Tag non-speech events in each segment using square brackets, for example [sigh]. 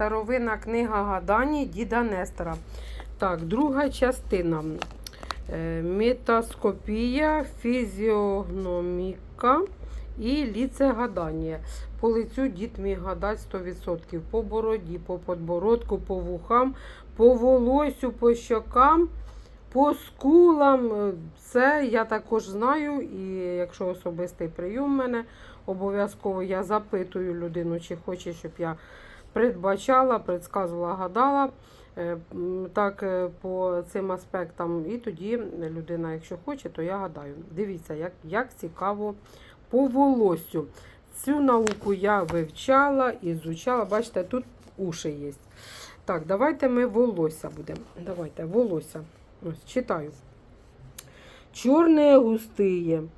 Старовинна книга гадань діда Нестора. Так, друга частина. Е, Метаскопія, фізіогноміка і ліцегадання. По лицю дід міг гадати 100%. По бороді, по подбородку, по вухам, по волосю, по щокам, по скулам. Е, Це я також знаю. І якщо особистий прийом в мене, обов'язково я запитую людину, чи хоче, щоб я передбачала, предсказувала, гадала. Е, Так, е, по цим аспектам. І тоді людина, якщо хоче, то я гадаю. Дивіться, як, як цікаво по волосю. Цю науку я вивчала, ізучала. Бачите, тут уші є. Так, давайте ми волосся будемо. Давайте, волосся. Ось, читаю. Чорне густые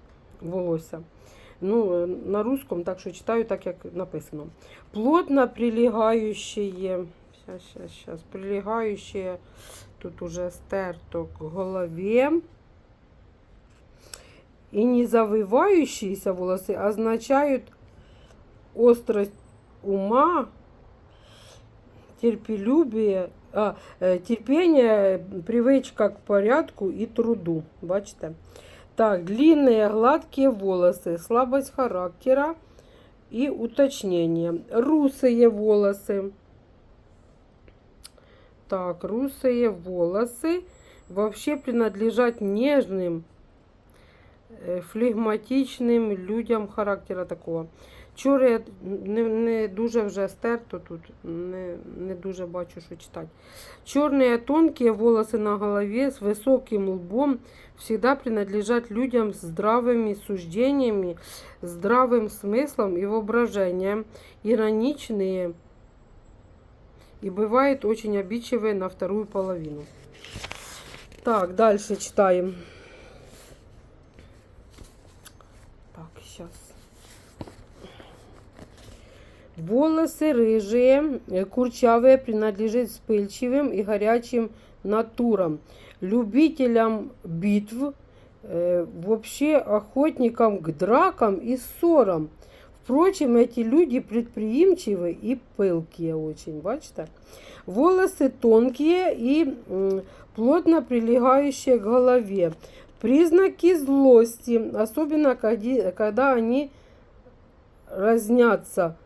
волосся. Ну, е, на русском, так що читаю так, як написано. Плотно прилегающие, сейчас, сейчас, сейчас, прилегающие, тут уже стерто к голове. И не завивающиеся волосы означают острость ума, терпелюбие, е, терпение, привычка к порядку и труду. Бачите? Так, длинные гладкие волосы, слабость характера и уточнение. Русые волосы. Так, русые волосы вообще принадлежат нежным, э, флегматичним людям характера такого. Чорне не, не дуже вже стерто тут, не, не дуже бачу, що читати. Черные тонкие волосы на голове с высоким лбом всегда принадлежат людям с здравыми суждениями, здравым смыслом и воображением, ироничные и бывает очень обидчивые на вторую половину. Так, дальше читаем. Так, сейчас. Волосы рыжие, э, курчавые, принадлежат вспыльчивым и горячим натурам, любителям битв, э, вообще охотникам к дракам и ссорам. Впрочем, эти люди предприимчивы и пылкие очень, бачите? Волосы тонкие и плотно прилегающие к голове. Признаки злости, особенно когда они разнятся.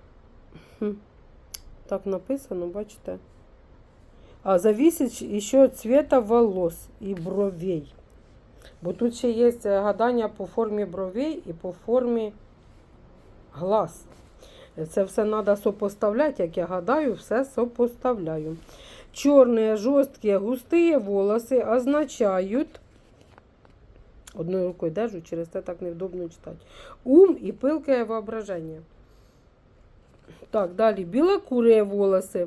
Хм, Так написано, бачите? А зависит еще от цвета волос і бровей. Бо тут ще є гадання по формі бровей і по формі глаз. Це все треба сопоставляти, як я гадаю, все сопоставляю. Чорні, жорсткі, густі волоси означають. Одною рукою держу, через це так невдобно читати. Ум і пилке воображення. Так, далі білокурі волоси.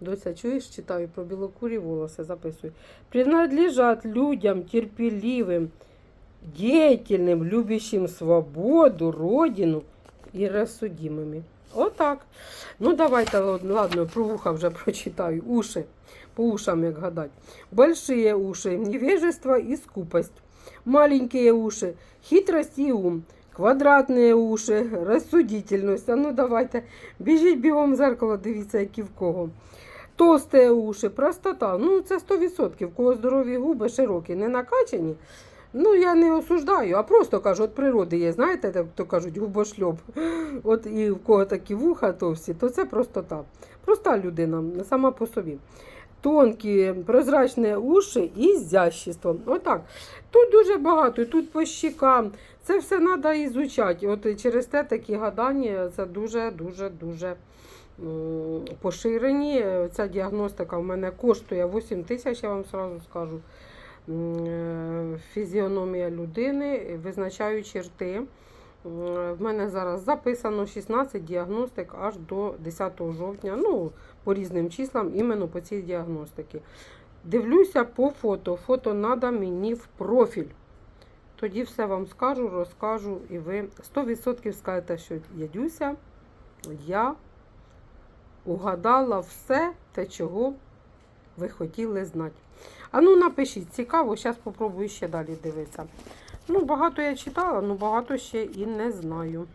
Дося, чуєш, читаю про білокурі волоси, записую. Принадлежат людям терпеливым, деятельным, любящим свободу, родину і розсудимими. Отак. Ну, давайте, ладно, про вуха вже [laughs] прочитаю. Уші. По ушам, як гадать. Большие уши, невежество и скупость. Маленькие уши, хитрость и ум. Квадратні уші, розсудительність. А ну давайте, біжіть бігом в зеркало, дивіться, які в кого. Толсте уші, простота. Ну, це 100%. В кого здорові губи широкі, не накачані. Ну, я не осуждаю, а просто кажу, от природи є, знаєте, так то кажуть, губошльоп. От і в кого такі вуха товсті, то це простота. Проста людина, сама по собі. Тонкі, прозрачні уші і зящество. Отак. Тут дуже багато, тут по щікам. Це все треба ізучати. От через те такі гадання це дуже-дуже дуже поширені. Ця діагностика в мене коштує 8 тисяч, я вам сразу скажу. Е, Фізіономія людини, визначаю черти. М, В мене зараз записано 16 діагностик аж до 10 жовтня. Ну, по різним числам, іменно по цій діагностиці. Дивлюся по фото. Фото треба мені в профіль. Тоді все вам скажу, розкажу, і ви 100% скажете, що Ядюся, я угадала все те, чого ви хотіли знати. А ну напишіть, цікаво, зараз спробую ще далі дивитися. Ну, багато я читала, але багато ще і не знаю.